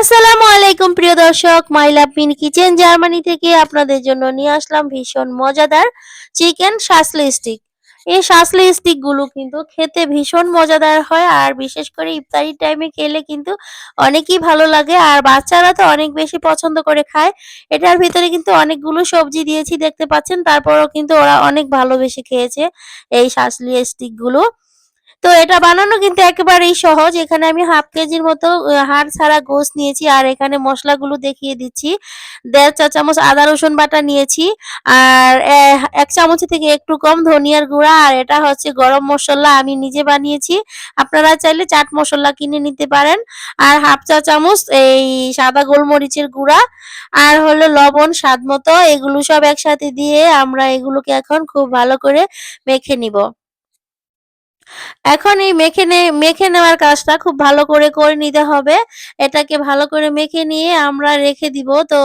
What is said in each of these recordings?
আসসালামু আলাইকুম, প্রিয় দর্শক। My love mini kitchen Germany থেকে আপনাদের জন্য নিয়ে আসলাম ভীষণ মজাদার চিকেন শাসলি স্টিক এই শাসলি স্টিকগুলো কিন্তু খেতে ভীষণ মজাদার হয়, আর বিশেষ করে ইফতারি টাইমে খেলে কিন্তু অনেকই ভালো লাগে, আর বাচ্চারা তো অনেক বেশি পছন্দ করে খায়। এটার ভিতরে কিন্তু অনেকগুলো সবজি দিয়েছি, দেখতে পাচ্ছেন। তারপরও কিন্তু ওরা অনেক ভালোবেসে খেয়েছে এই শাসলি স্টিকগুলো। তো এটা বানানো কিন্তু একেবারেই সহজ। এখানে আমি হাফ কেজির মতো হাড় ছাড়া গোস নিয়েছি আর এখানে মশলাগুলো দেখিয়ে দিচ্ছি। দেড় চা চামচ আদা, রসুন বাটা নিয়েছি আর এক চামচ থেকে একটু কম ধনিয়ার গুঁড়া আর এটা হচ্ছে গরম মশলা আমি নিজে বানিয়েছি। আপনারা চাইলে চাট মশলা কিনে নিতে পারেন। আর হাফ চা চামচ এই সাদা গোলমরিচের গুঁড়া আর হলো লবণ স্বাদ মতো। এগুলো সব একসাথে দিয়ে আমরা এগুলোকে এখন খুব ভালো করে মেখে নিব। এখন এই মেখে মেখে নেওয়ার কাজটা খুব ভালো করে করে নিতে হবে। এটাকে ভালো করে মেখে নিয়ে আমরা রেখে দিব। তো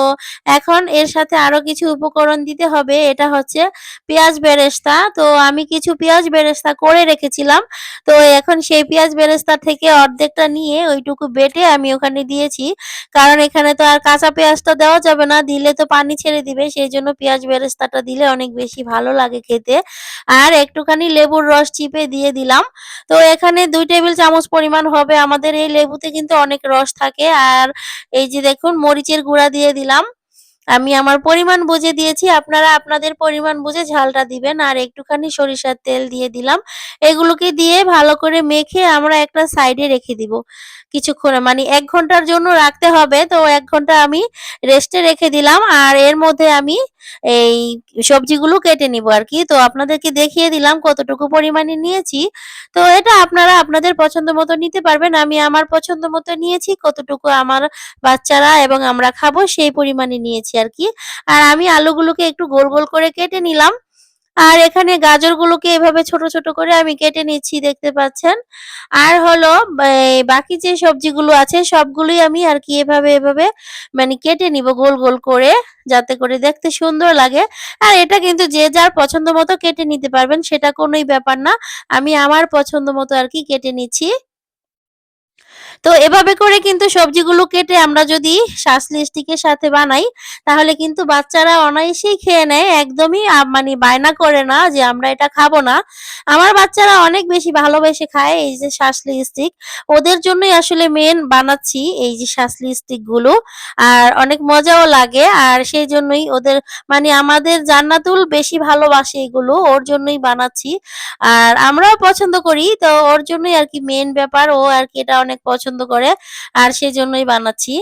এখন এর সাথে আরও কিছু উপকরণ দিতে হবে। এটা হচ্ছে পেঁয়াজ বেরেস্তা। তো আমি কিছু পেঁয়াজ বেরেস্তা করে রেখেছিলাম। তো এখন সেই পেঁয়াজ বেরেস্তা থেকে অর্ধেকটা নিয়ে ওইটুকু বেটে আমি ওখানে দিয়েছি। কারণ এখানে তো আর কাঁচা পেঁয়াজটা দেওয়া যাবে না। দিলে তো পানি ছেড়ে দিবে। সেই জন্য পেঁয়াজ বেরেস্তাটা দিলে অনেক বেশি ভালো লাগে খেতে। আর একটুখানি লেবুর রস চিপে দিয়ে দিলাম। দিলাম। তো এখানে দুই টেবিল চামচ পরিমাণ হবে। আমাদের এই লেবুতে কিন্তু অনেক রস থাকে। আর এই যে দেখুন, মরিচের গুঁড়া দিয়ে দিলাম। আমি আমার পরিমাণ বুঝে দিয়েছি, আপনারা আপনাদের পরিমাণ বুঝে ঝালটা দিবেন। আর একটুখানি সরিষার তেল দিয়ে দিলাম। এগুলোকে দিয়ে ভালো করে মেখে আমরা একটা সাইডে রেখে দিব। কিছুক্ষণ মানে এক ঘণ্টার জন্য রাখতে হবে। তো এক ঘণ্টা আমি রেস্টে রেখে দিলাম। আর এর মধ্যে আমি এই সবজিগুলো কেটে নিব আর কি। তো আপনাদেরকে দেখিয়ে দিলাম কতটুকু পরিমাণে নিয়েছি। তো এটা আপনারা আপনাদের পছন্দ মতো নিতে পারবেন। আমি আমার পছন্দ মতো নিয়েছি, কতটুকু আমার বাচ্চারা এবং আমরা খাব সেই পরিমাণে নিয়েছি। আর কি। আর আমি আলুগুলোকে একটু গোল গোল করে কেটে নিলাম। আর এখানে গাজরগুলোকে এভাবে ছোট ছোট করে আমি কেটে নিচ্ছি, দেখতে পাচ্ছেন। আর হলো বাকি যে সবজিগুলো আছে, সবগুলোই আমি আর কি এভাবে এভাবে মানে কেটে নিব গোল গোল করে, যাতে করে দেখতে সুন্দর লাগে। আর এটা কিন্তু যে যার পছন্দ মতো কেটে নিতে পারবেন, সেটা কোনোই ব্যাপার না। আমি আমার পছন্দ মতো আর কি কেটে নিচ্ছি। তো এভাবে করে কিন্তু সবজিগুলো কেটে আমরা যদি শাসলি স্টিকের সাথে বানাই, তাহলে কিন্তু বাচ্চারা অনায়াসেই খেয়ে নেয়, একদমই মানে বায়না করে না যে আমরা এটা খাব না। আমার বাচ্চারা অনেক বেশি ভালোবেসে খায় এই যে শাসলি স্টিক ওদের জন্যই আসলে মেন বানাচ্ছি এই যে শাসলি স্টিকগুলো আর অনেক মজাও লাগে, আর সেই জন্যই ওদের মানে আমাদের জান্নাতুল বেশি ভালোবাসে এগুলো, ওর জন্যই বানাচ্ছি। আর আমরাও পছন্দ করি, তো ওর জন্যই আর কি মেন ব্যাপার। ও আর কি এটা অনেক পছন্দ পছন্দ করে, আর সেই জন্যই বানাচ্ছি।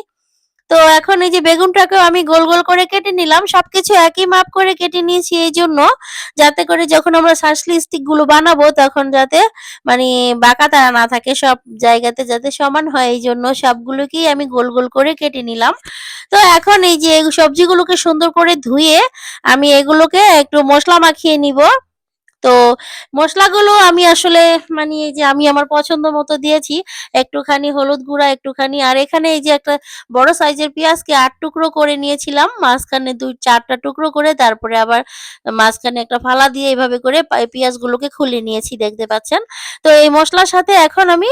তো এখন এই যে বেগুনটাকেও আমি গোল গোল করে কেটে নিলাম, সবকিছু একই মাপ করে কেটে নিয়েছি এই জন্য, যাতে করে যখন আমরা শাসলি স্টিকগুলো বানাবো তখন যাতে মানে বাঁকা তারা না থাকে সব জায়গাতে যাতে সমান হয়, এই জন্য সবগুলোকেই আমি গোল গোল করে কেটে নিলাম। তো এখন এই যে সবজিগুলোকে সুন্দর করে ধুয়ে আমি এগুলোকে একটু মশলা মাখিয়ে নিব। তো মশলাগুলো আমি আসলে মানে এই যে আমি আমার পছন্দ মতো দিয়েছি, একটুখানি হলুদ গুঁড়া, একটুখানি, আর এখানে এই যে একটা বড় সাইজের পেঁয়াজকে আট টুকরো করে নিয়েছিলাম, মাঝখানে দুই, চারটা টুকরো করে, তারপরে আবার মাঝখানে একটা ফালা দিয়ে এইভাবে করে পেঁয়াজগুলোকে খুলে নিয়েছি, দেখতে পাচ্ছেন? তো এই মশলার সাথে এখন আমি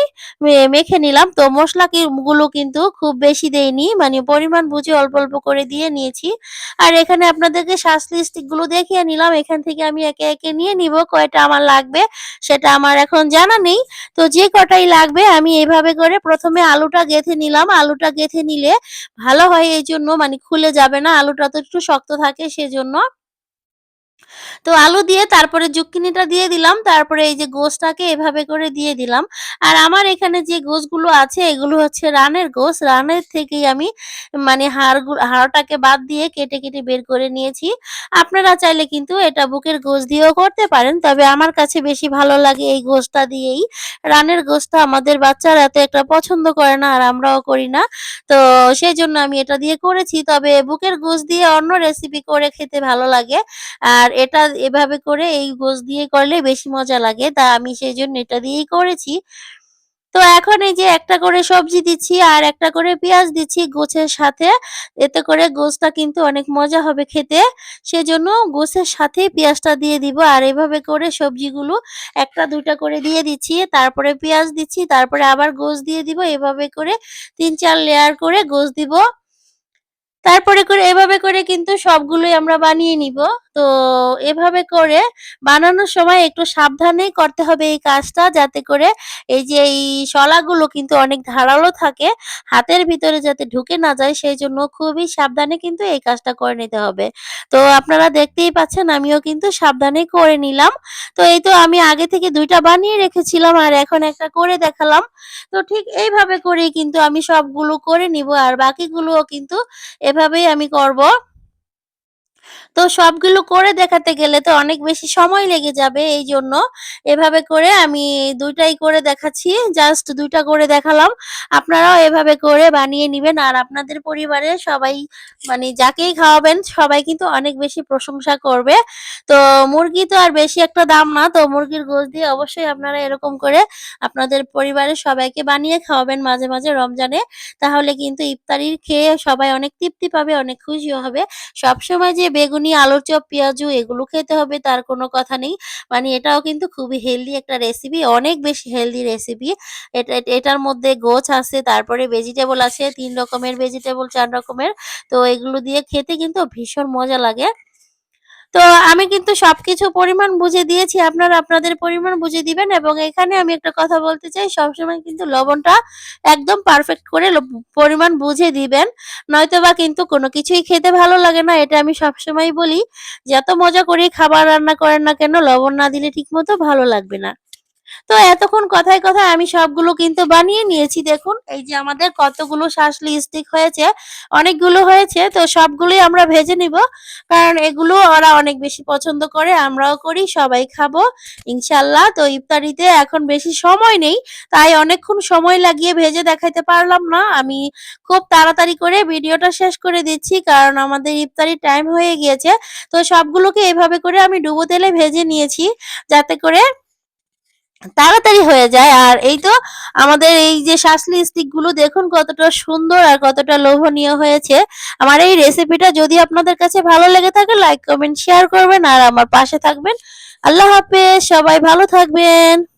মেখে নিলাম, তো মশলা গুলো কিন্তু খুব বেশি দেয়নি মানে পরিমাণ বুঝে অল্প অল্প করে দিয়ে নিয়েছি। আর এখানে আপনাদেরকে স্টিকগুলো দেখিয়ে নিলাম, এখান থেকে আমি একে একে নিয়ে নিব। কয়টা আমার লাগবে সেটা আমার এখন জানা নেই। তো যে কটাই লাগবে আমি এভাবে করে প্রথমে আলুটা গেথে নিলাম। আলুটা গেথে নিলে ভালো হয় এই জন্য মানে খুলে যাবে না। আলুটা তো একটু শক্ত থাকে সেজন্য তো আলু দিয়ে তারপরে জুকিনিটা দিয়ে দিলাম, তারপরে এই যে গোসটাকে এভাবে করে দিয়ে দিলাম। আর আমার এখানে যে গোসগুলো আছে, এগুলো হচ্ছে রানের গোস রানের থেকেই আমি মানে হাড় হাড়টাকে বাদ দিয়ে কেটে কেটে বের করে নিয়েছি। আপনারা চাইলে কিন্তু এটা বুকের গোস দিয়েও করতে পারেন, তবে আমার কাছে বেশি ভালো লাগে এই গোসটা দিয়েই। রানের গোসটা আমাদের বাচ্চারা এত একটা পছন্দ করে না, আর আমরাও করি না। তো সেই জন্য আমি এটা দিয়ে করেছি, তবে বুকের গোস দিয়ে অন্য রেসিপি করে খেতে ভালো লাগে। আর এটা এভাবে করে এই গোস দিয়ে করলে বেশি মজা লাগে তা আমি সেই জন্য এটা দিয়েই করেছি তো এখন এই যে একটা করে সবজি দিচ্ছি আর একটা করে পেঁয়াজ দিচ্ছি গোছের সাথে। এতে করে গোছটা কিন্তু অনেক মজা হবে খেতে। সেজন্য গোছের সাথেই পেঁয়াজটা দিয়ে দিব। আর এভাবে করে সবজিগুলো ১ টা ২ টা করে দিয়ে দিচ্ছি। তারপরে পেঁয়াজ দিচ্ছি, তারপরে আবার গোছ দিয়ে দিব। এভাবে করে ৩-৪ লেয়ার করে গোছ দিব। তারপরে করে এভাবে করে কিন্তু সবগুলোই আমরা বানিয়ে নিব। তো এভাবে করে বানানোর সময় একটু সাবধানেই করতে হবে এই কাজটা যাতে করে এই যে এই শলাগুলো কিন্তু অনেক ধারালো থাকে, হাতের ভিতরে যাতে ঢুকে না যায় সেই জন্য খুবই সাবধানে কিন্তু এই কাজটা করে নিতে হবে। তো আপনারা দেখতেই পাচ্ছেন আমিও কিন্তু সাবধানেই করে নিলাম। তো এই তো আমি আগে থেকে দুইটা বানিয়ে রেখেছিলাম আর এখন একটা করে দেখালাম। তো ঠিক এইভাবে করেই কিন্তু আমি সবগুলো করে নিব আর বাকিগুলোও কিন্তু এভাবেই আমি করব। তো সবগুলো করে দেখাতে গেলে তো অনেক বেশি সময় লেগে যাবে এই জন্য এভাবে করে আমি দুইটাই করে দেখাচ্ছি। জাস্ট দুইটা করে দেখালাম। আপনারাও এভাবে করে বানিয়ে নিবেন আর আপনাদের পরিবারে সবাই মানে যাকেই খাওয়াবেন সবাই কিন্তু অনেক বেশি প্রশংসা করবে। তো মুরগি তো আর বেশি একটা দাম না। তো মুরগির গোশত দিয়ে অবশ্যই আপনারা এরকম করে আপনাদের পরিবারের সবাইকে বানিয়ে খাওয়াবেন মাঝে, মাঝে রমজানে। তাহলে কিন্তু ইফতারি খেয়ে সবাই অনেক তৃপ্তি পাবে, অনেক খুশিও হবে। সবসময় যে বেগুনি, আলুর চপ, পেঁয়াজু এগুলো খেতে হবে তার কোনো কথা নেই। মানে এটাও কিন্তু খুবই হেলদি একটা রেসিপি, অনেক বেশি হেলদি রেসিপি। এটা এটার মধ্যে গোছ আছে, তারপরে ভেজিটেবল আছে তিন রকমের ভেজিটেবল চার রকমের। তো এগুলো দিয়ে খেতে কিন্তু ভীষণ মজা লাগে। তো আমি কিন্তু সবকিছু পরিমাণ বুঝে দিয়েছি। আপনারা আপনাদের পরিমাণ বুঝে দিবেন এবং এখানে আমি একটা কথা বলতে চাই, সবসময় কিন্তু লবণটা একদম পারফেক্ট করে পরিমাণ বুঝে দিবেন। নয়তো বা কিন্তু কোনো কিছুই খেতে ভালো লাগে না। এটা আমি সবসময় বলি। যত মজা করে, খাবার রান্না করেন না কেন, লবণ না দিলে ঠিক মতো ভালো লাগবে না। তো এতক্ষণ কথায়, কথায় আমি সবগুলো কিন্তু বানিয়ে নিয়েছি দেখুন। এই যে আমাদের কতগুলো শাঁসলি স্টিক হয়েছে, অনেকগুলো হয়েছে। তো সবগুলোই আমরা ভেজে নিব। কারণ এগুলো ওরা অনেক বেশি পছন্দ করে, আমরাও করি, সবাই খাব ইনশাআল্লাহ। তো ইফতারিতে এখন বেশি সময় নেই। তাই অনেকক্ষণ সময় লাগিয়ে ভেজে দেখাইতে পারলাম না। আমি খুব তাড়াতাড়ি করে ভিডিওটা শেষ করে দিচ্ছি কারণ আমাদের ইফতারির টাইম হয়ে গিয়েছে। তো সবগুলোকে এভাবে করে আমি ডুবো তেলে ভেজে নিয়েছি যাতে করে তাড়াতাড়ি হয়ে যায়। আর এই তো আমাদের এই যে শ্বাসলি স্টিকগুলো দেখুন কতটা সুন্দর আর কতটা লোভনীয় হয়েছে। আমার এই রেসিপিটা যদি আপনাদের কাছে ভালো লেগে থাকে লাইক, কমেন্ট, শেয়ার করবেন আর আমার পাশে থাকবেন। আল্লাহ হাফেজ। সবাই ভালো থাকবেন।